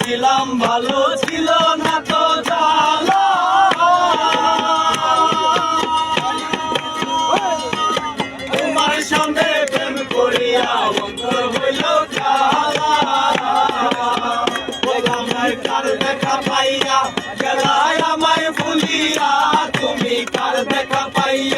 ছিলাম ভালো ছিল না তো তোমার সঙ্গে প্রেম করিয়া অন্তর হইল কার দেখা পাইয়া, গেলায় আমায় ভুলিয়া, তুমি কার দেখা পাইয়া?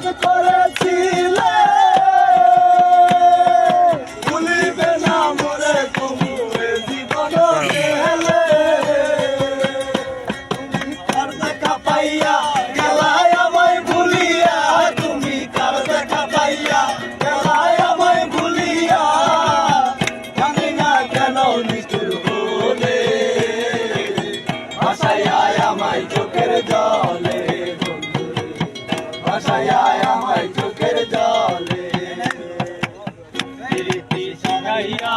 অপরাধ করেছিলে। ভুলিবে না মোরে কমুয়ে জীবন গেলে। তুমি কার দেখা পাইয়া, গেলায় আমায় ভুলিয়া। তুমি কার দেখা পাইয়া চোখের জলে। ভাষায় আমায় চোখের জলে। প্রীতি সারাইয়া